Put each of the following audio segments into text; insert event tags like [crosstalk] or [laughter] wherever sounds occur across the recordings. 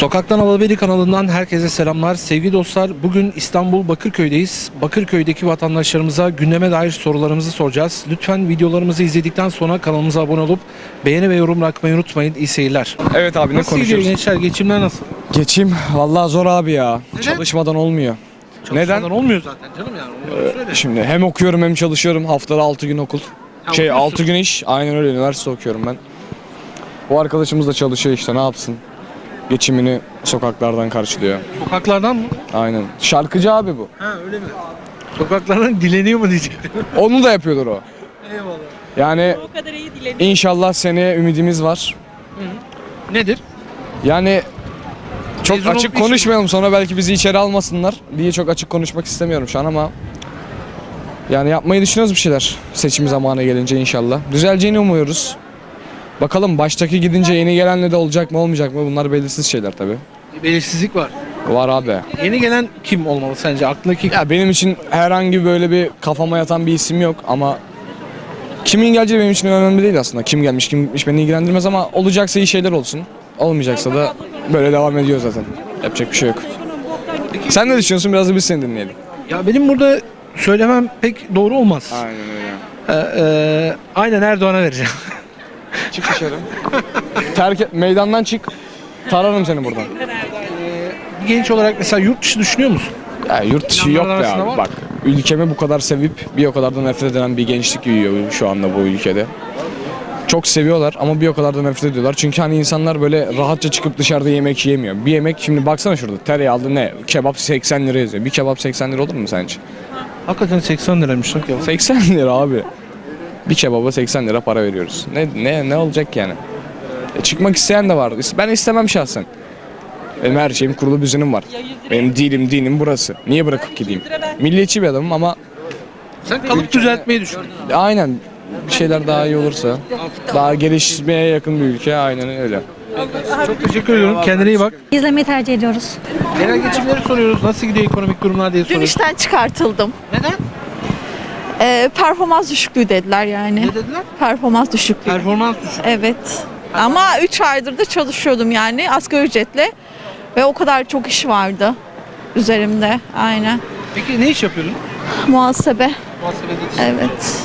Sokaktan Alabeli kanalından herkese selamlar. Sevgili dostlar bugün İstanbul Bakırköy'deyiz. Bakırköy'deki vatandaşlarımıza gündeme dair sorularımızı soracağız. Lütfen videolarımızı izledikten sonra kanalımıza abone olup beğeni ve yorum bırakmayı unutmayın. İyi seyirler. Evet abi ne Nasıl gidiyor konuşuyoruz? gençler? Geçimler nasıl? Geçim vallahi zor abi ya. Çalışmadan olmuyor. Çalışmadan Neden? olmuyor zaten canım yani. Onu söyle. Şimdi hem okuyorum hem çalışıyorum. Haftada 6 gün okul. Şey okuyorsun. 6 gün iş. Aynen öyle üniversite okuyorum ben. Bu arkadaşımız da çalışıyor işte ne yapsın? Geçimini sokaklardan karşılıyor. Sokaklardan mı? Aynen. Şarkıcı abi bu. Ha öyle mi? Sokaklardan dileniyor mu diyecektim. [laughs] Onu da yapıyordur o. Eyvallah. Yani O kadar iyi dileniyor. inşallah seneye ümidimiz var. Nedir? Yani çok Mezun açık iş konuşmayalım sonra belki bizi içeri almasınlar diye çok açık konuşmak istemiyorum şu an ama yani yapmayı düşünüyoruz bir şeyler seçim zamanı gelince inşallah. Düzeleceğini umuyoruz. Bakalım baştaki gidince yeni gelenle de olacak mı olmayacak mı bunlar belirsiz şeyler tabi. Bir belirsizlik var. Var abi. Yeni gelen kim olmalı sence? Aklındaki Ya benim için herhangi böyle bir kafama yatan bir isim yok ama kimin geleceği benim için önemli değil aslında. Kim gelmiş kim gitmiş beni ilgilendirmez ama olacaksa iyi şeyler olsun. Olmayacaksa da böyle devam ediyor zaten. Yapacak bir şey yok. Sen ne düşünüyorsun? Biraz da biz seni dinleyelim. Ya benim burada söylemem pek doğru olmaz. Aynen öyle. Ee, e, aynen Erdoğan'a vereceğim. [laughs] [laughs] Çık dışarı. Terk et, meydandan çık. Tararım seni buradan. Bir genç olarak mesela yurt dışı düşünüyor musun? Ya yurt dışı yok be arasında abi. var Bak ülkemi bu kadar sevip bir o kadar da nefret eden bir gençlik yiyor şu anda bu ülkede. Çok seviyorlar ama bir o kadar da nefret ediyorlar. Çünkü hani insanlar böyle rahatça çıkıp dışarıda yemek yiyemiyor. Bir yemek şimdi baksana şurada tereyağlı ne? Kebap 80 lira yazıyor. Bir kebap 80 lira olur mu sence? Hakikaten 80 liraymış lan kebap. 80 lira abi. Bir kebaba 80 lira para veriyoruz. Ne ne ne olacak yani? E, çıkmak isteyen de var. Ben istemem şahsen. Benim her şeyim kurulu düzenim var. Benim dilim dinim burası. Niye bırakıp gideyim? Milliyetçi bir adamım ama Sen kalıp düzeltmeyi düşünüyorsun. aynen bir şeyler daha iyi olursa daha gelişmeye yakın bir ülke aynen öyle. Çok teşekkür ediyorum. Kendine iyi bak. İzlemeyi tercih ediyoruz. Genel geçimleri soruyoruz. Nasıl gidiyor ekonomik durumlar diye Dün soruyoruz. işten çıkartıldım. Neden? Ee, performans düşüklüğü dediler yani. Ne dediler? Performans düşüklüğü. Performans düşük. evet. Ama 3 aydır da çalışıyordum yani asgari ücretle. Ve o kadar çok iş vardı üzerimde. Aynen. Peki ne iş yapıyordun? Muhasebe. Muhasebedesin. Evet.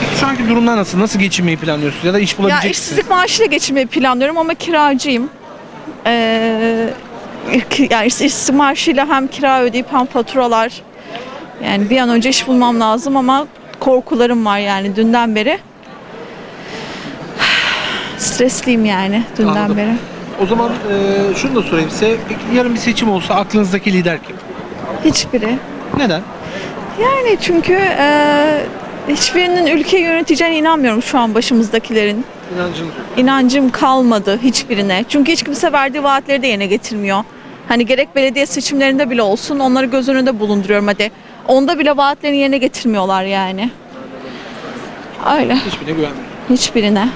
Peki şu anki durumlar nasıl? Nasıl geçinmeyi planlıyorsunuz? Ya da iş Ya bulabilecek misiniz? işsizlik maaşıyla geçinmeyi planlıyorum ama kiracıyım. Ee, ki- yani iş- işsizlik maaşıyla hem kira ödeyip hem faturalar. Yani bir an önce iş bulmam lazım ama korkularım var yani dünden beri. Stresliyim yani dünden Anladım. beri. O zaman e, şunu da sorayım size. Peki yarın bir seçim olsa aklınızdaki lider kim? Hiçbiri. Neden? Yani çünkü e, hiçbirinin ülkeyi yöneteceğine inanmıyorum şu an başımızdakilerin. İnancınız yok. İnancım kalmadı hiçbirine. Çünkü hiç kimse verdiği vaatleri de yerine getirmiyor. Hani gerek belediye seçimlerinde bile olsun onları göz önünde bulunduruyorum hadi. Onda bile vaatlerini yerine getirmiyorlar yani. Öyle. Hiçbirine güvenmiyorum. Hiçbirine.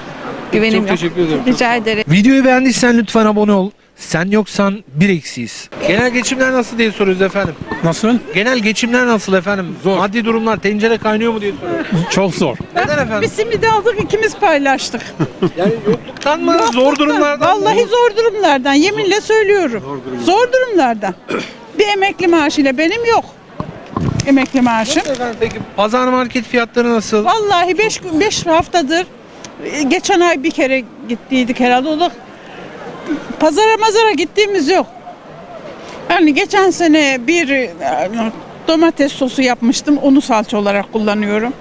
Güvenim Çok yok. teşekkür ederim. Rica ederim. Videoyu beğendiysen lütfen abone ol. Sen yoksan bir eksiyiz. Genel geçimler nasıl diye soruyoruz efendim. Nasıl? Genel geçimler nasıl efendim? Zor. Maddi durumlar tencere kaynıyor mu diye soruyoruz. Çok zor. Neden efendim? simidi aldık ikimiz paylaştık. [laughs] Yani yokluktan mı? Zor durumlardan mı? Vallahi zor durumlardan yeminle söylüyorum. Zor durumlardan. [clears throat] Bir emekli maaşıyla benim yok. Emekli maaşım. Nasıl efendim peki pazar market fiyatları nasıl? Vallahi 5 gün 5 haftadır e, geçen ay bir kere gittiydik herhalde o da pazara mazara gittiğimiz yok. Yani geçen sene bir e, domates sosu yapmıştım. Onu salça olarak kullanıyorum.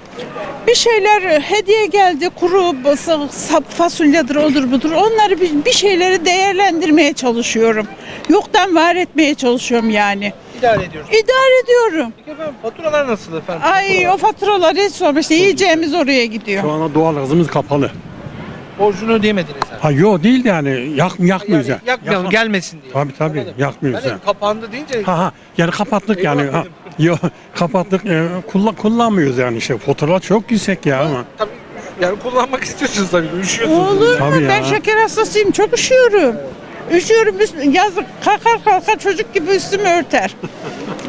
Bir şeyler e, hediye geldi. Kuru basa- sap fasulyedir odur budur. Onları bir, bir şeyleri değerlendirmeye çalışıyorum. Yoktan var etmeye çalışıyorum yani. İdare ediyoruz. İdare ediyorum. Peki efendim faturalar nasıl efendim? Ay o faturalar hiç sorma işte yiyeceğimiz oraya gidiyor. Şu anda doğal gazımız kapalı. Borcunu ödeyemediniz yani. Ha yok değil de yani yak, yakmıyoruz Yani yani. yakmayalım Yakma- gelmesin diye. Tabii tabii Anladım. yakmıyoruz Hani yani. kapandı deyince Ha ha yani kapattık yani. Eyvah Ha, yok kapattık e, kullan, kullanmıyoruz yani işte. Faturalar çok yüksek ya ama. tabii yani kullanmak istiyorsunuz tabii üşüyorsunuz. Olur mu? Tabii Ben ya. şeker hastasıyım. Çok üşüyorum. Üşüyorum. Yazık kalkar kalkar çocuk gibi üstümü örter.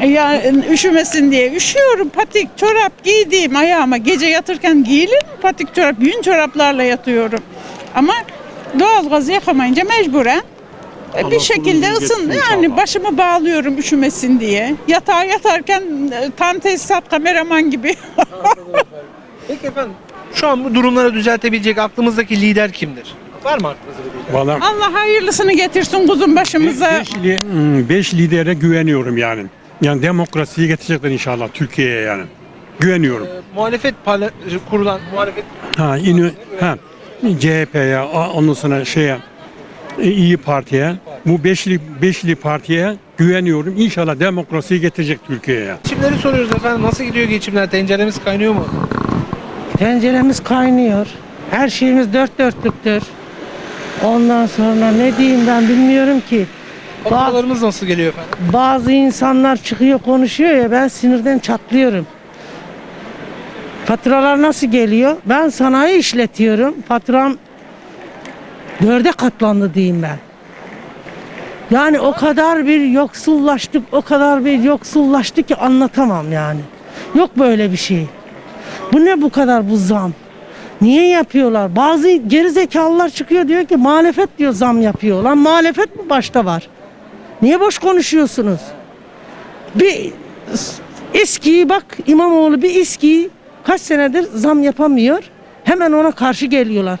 [laughs] ya üşümesin diye. Üşüyorum. Patik, çorap giydiğim ayağıma gece yatırken giyilir mi patik çorap? Yün çoraplarla yatıyorum. Ama doğalgazı yakamayınca mecburen E, Allah bir şekilde ısın yani inşallah. başımı bağlıyorum üşümesin diye. Yatağa yatarken e, tam tesisat kameraman gibi. [laughs] Peki efendim şu an bu durumları düzeltebilecek aklımızdaki lider kimdir? Var mı aklınızda bir lider? Valla Allah hayırlısını getirsin kuzum başımıza. beş, li- hmm, beş lidere güveniyorum yani. Yani demokrasiyi getirecekler inşallah Türkiye'ye yani. Güveniyorum. Ee, muhalefet parla- kurulan muhalefet Ha, yine ha, CHP'ye, a- ondan sonra şeye, e, İyi Parti'ye, bu beşli, beşli partiye güveniyorum. İnşallah demokrasiyi getirecek Türkiye'ye. Geçimleri soruyoruz efendim. Nasıl gidiyor geçimler? Tenceremiz kaynıyor mu? Tenceremiz kaynıyor. Her şeyimiz dört dörtlüktür. Ondan sonra ne diyeyim ben bilmiyorum ki. Faturalarımız nasıl geliyor efendim? bazı insanlar çıkıyor konuşuyor ya ben sinirden çatlıyorum. Faturalar nasıl geliyor? Ben sanayi işletiyorum. Faturam dörde katlandı diyeyim ben. Yani o kadar bir yoksullaştık, o kadar bir yoksullaştık ki anlatamam yani. Yok böyle bir şey. Bu ne bu kadar bu zam? Niye yapıyorlar? Bazı gerizekalılar çıkıyor diyor ki muhalefet diyor zam yapıyor. Lan muhalefet mi başta var? Niye boş konuşuyorsunuz? Bir eskiyi bak İmamoğlu bir eskiyi kaç senedir zam yapamıyor. Hemen ona karşı geliyorlar.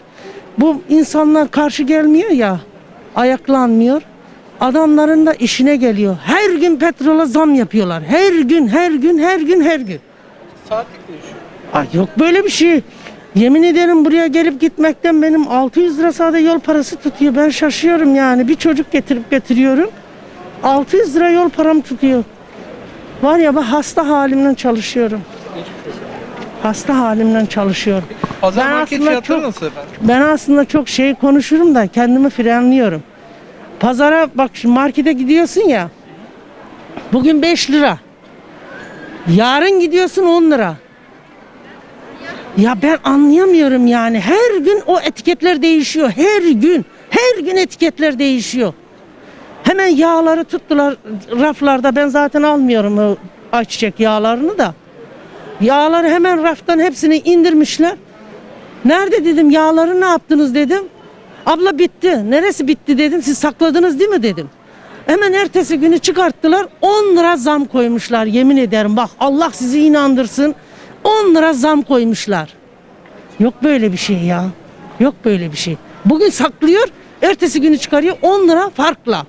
Bu insanlar karşı gelmiyor ya ayaklanmıyor. Adamların da işine geliyor. Her gün petrola zam yapıyorlar. Her gün, her gün, her gün, her gün. Saatlik değişiyor. Ay yok böyle bir şey. Yemin ederim buraya gelip gitmekten benim 600 lira sadece yol parası tutuyor. Ben şaşıyorum yani. Bir çocuk getirip getiriyorum. 600 lira yol param tutuyor. Var ya ben hasta halimden çalışıyorum. Hasta halimden çalışıyorum. Pazar Ben market fiyatları çok- nasıl efendim? Ben aslında çok şey konuşurum da kendimi frenliyorum. Pazara bak şimdi markete gidiyorsun ya. Bugün 5 lira. Yarın gidiyorsun 10 lira. Ya ben anlayamıyorum yani. Her gün o etiketler değişiyor. Her gün. Her gün etiketler değişiyor. Hemen yağları tuttular raflarda. Ben zaten almıyorum o ayçiçek yağlarını da. Yağları hemen raftan hepsini indirmişler. Nerede dedim yağları ne yaptınız dedim. Abla bitti. Neresi bitti dedim. Siz sakladınız değil mi dedim. Hemen ertesi günü çıkarttılar. 10 lira zam koymuşlar yemin ederim. Bak Allah sizi inandırsın. 10 lira zam koymuşlar. Yok böyle bir şey ya. Yok böyle bir şey. Bugün saklıyor. Ertesi günü çıkarıyor 10 lira farkla.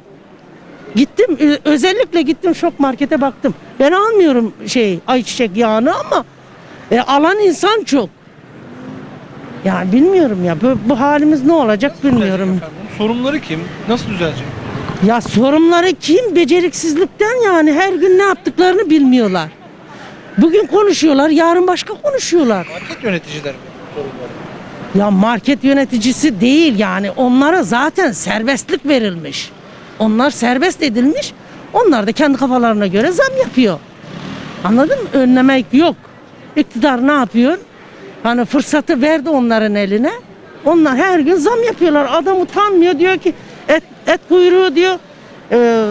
Gittim ö- özellikle gittim şok markete baktım. Ben almıyorum şey ayçiçek yağını ama e, alan insan çok. Yani bilmiyorum ya bu, bu halimiz ne olacak bilmiyorum. Efendim, bunun sorumluları kim? Nasıl düzelecek? Ya sorumları kim? Beceriksizlikten yani her gün ne yaptıklarını bilmiyorlar. Bugün konuşuyorlar, yarın başka konuşuyorlar. Market yöneticiler mi? Ya market yöneticisi değil yani onlara zaten serbestlik verilmiş. Onlar serbest edilmiş. Onlar da kendi kafalarına göre zam yapıyor. Anladın mı? Önlemek yok. İktidar ne yapıyor? Hani fırsatı verdi onların eline. Onlar her gün zam yapıyorlar. Adam utanmıyor diyor ki et, et kuyruğu diyor e,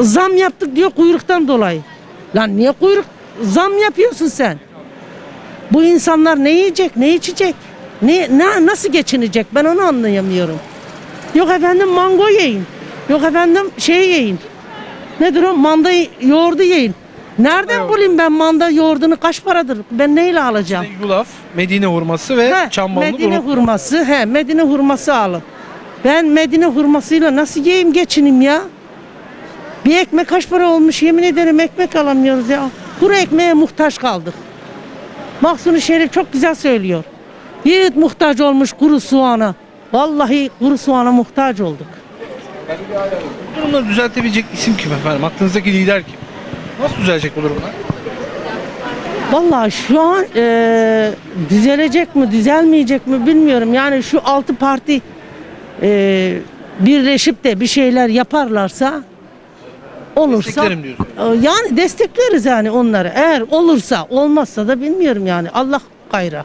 zam yaptık diyor kuyruktan dolayı. Lan niye kuyruk zam yapıyorsun sen? Bu insanlar ne yiyecek, ne içecek? Ne, ne nasıl geçinecek? Ben onu anlayamıyorum. Yok efendim mango yiyin. Yok efendim şey yiyin. Nedir o? Manda yoğurdu yiyin. Nereden Evet. bulayım ben manda yoğurdunu kaç paradır? Ben neyle alacağım? Yulaf, Medine hurması ve He, çam balını Medine unutma. hurması, he Medine hurması alın. Ben Medine hurmasıyla nasıl yiyeyim geçineyim ya? Bir ekmek kaç para olmuş yemin ederim ekmek alamıyoruz ya. Kuru ekmeğe muhtaç kaldık. Mahsuni Şerif çok güzel söylüyor. Yiğit muhtaç olmuş kuru soğana. Vallahi kuru soğana muhtaç olduk. Bu durumları düzeltebilecek isim kim efendim? Aklınızdaki lider kim? Nasıl düzelecek bu durumlar? Vallahi şu an eee, düzelecek mi düzelmeyecek mi bilmiyorum. Yani şu altı parti eee, birleşip de bir şeyler yaparlarsa olursa Desteklerim diyorsun. Yani destekleriz yani onları. Eğer olursa olmazsa da bilmiyorum yani. Allah gayra.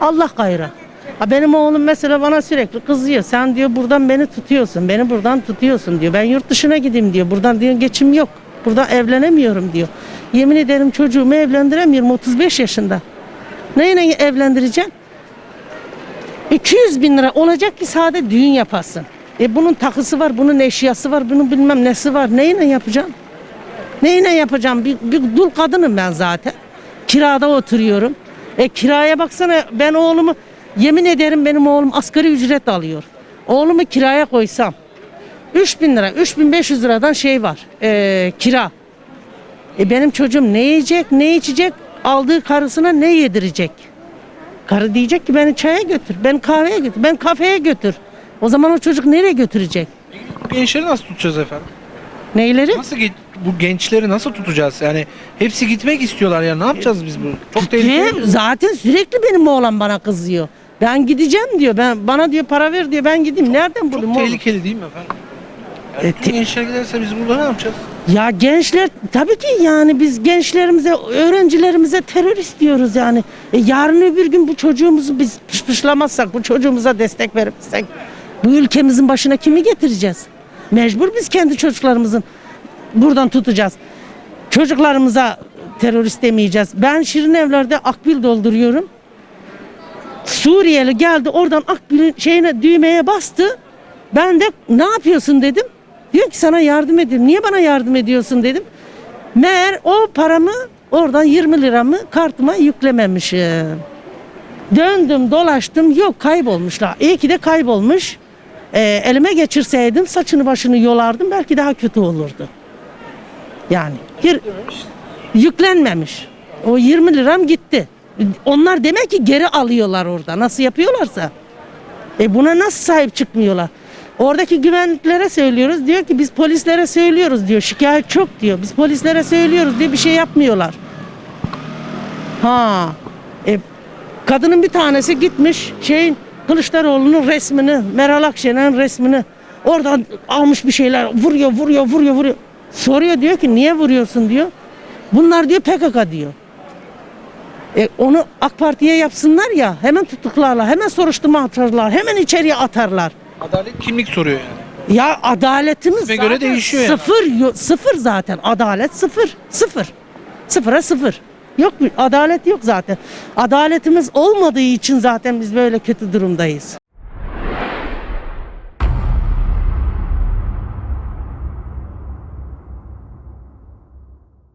Allah gayra. Ha benim oğlum mesela bana sürekli kızıyor. Sen diyor buradan beni tutuyorsun. Beni buradan tutuyorsun diyor. Ben yurt dışına gideyim diyor. Buradan diyor geçim yok. Burada evlenemiyorum diyor. Yemin ederim çocuğumu evlendiremiyorum 35 yaşında. Neyle evlendireceğim? 200 bin lira olacak ki sade düğün yapasın. E bunun takısı var, bunun eşyası var, bunun bilmem nesi var. Neyle yapacağım? Neyle yapacağım? Bir, bir dul kadınım ben zaten. Kirada oturuyorum. E kiraya baksana ben oğlumu yemin ederim benim oğlum asgari ücret alıyor. Oğlumu kiraya koysam 3000 lira, 3500 liradan şey var. e, kira. E benim çocuğum ne yiyecek, ne içecek? Aldığı karısına ne yedirecek? Karı diyecek ki beni çaya götür, beni kahveye götür, ben kafeye götür. O zaman o çocuk nereye götürecek? Gençleri nasıl tutacağız efendim? Neyleri? Nasıl ge- bu gençleri nasıl tutacağız? Yani hepsi gitmek istiyorlar ya. Ne yapacağız biz bu? Çok tehlikeli. zaten sürekli benim oğlan bana kızıyor. Ben gideceğim diyor. Ben bana diyor para ver diyor. Ben gideyim. Nereden bulayım Çok oğlum? tehlikeli değil mi efendim? Yani E, te- gençler giderse biz burada ne yapacağız? Ya gençler tabii ki yani biz gençlerimize, öğrencilerimize terörist diyoruz yani. E, yarın öbür gün bu çocuğumuzu biz pışpışlamazsak, bu çocuğumuza destek vermezsek bu ülkemizin başına kimi getireceğiz? Mecbur biz kendi çocuklarımızın buradan tutacağız. Çocuklarımıza terörist demeyeceğiz. Ben Şirin Evler'de akbil dolduruyorum. Suriyeli geldi oradan akbilin şeyine düğmeye bastı. Ben de ne yapıyorsun dedim. Diyor ki sana yardım edeyim. Niye bana yardım ediyorsun dedim. Meğer o paramı oradan 20 liramı kartıma yüklememişim. Döndüm dolaştım yok kaybolmuşlar. İyi ki de kaybolmuş. Ee, elime geçirseydim saçını başını yolardım belki daha kötü olurdu. Yani bir, yüklenmemiş. O 20 liram gitti. Onlar demek ki geri alıyorlar orada. Nasıl yapıyorlarsa. E buna nasıl sahip çıkmıyorlar? Oradaki güvenliklere söylüyoruz. Diyor ki biz polislere söylüyoruz diyor. Şikayet çok diyor. Biz polislere söylüyoruz diye bir şey yapmıyorlar. Ha. E, kadının bir tanesi gitmiş şeyin Kılıçdaroğlu'nun resmini, Meral Akşener'in resmini oradan almış bir şeyler vuruyor, vuruyor, vuruyor, vuruyor. Soruyor diyor ki niye vuruyorsun diyor. Bunlar diyor PKK diyor. E, onu AK Parti'ye yapsınlar ya hemen tutuklarlar, hemen soruşturma atarlar, hemen içeriye atarlar. Adalet kimlik soruyor yani. Ya adaletimiz göre değişiyor yani. sıfır, yo- sıfır zaten. Adalet sıfır, sıfır. Sıfıra sıfır. Yok adalet yok zaten. Adaletimiz olmadığı için zaten biz böyle kötü durumdayız.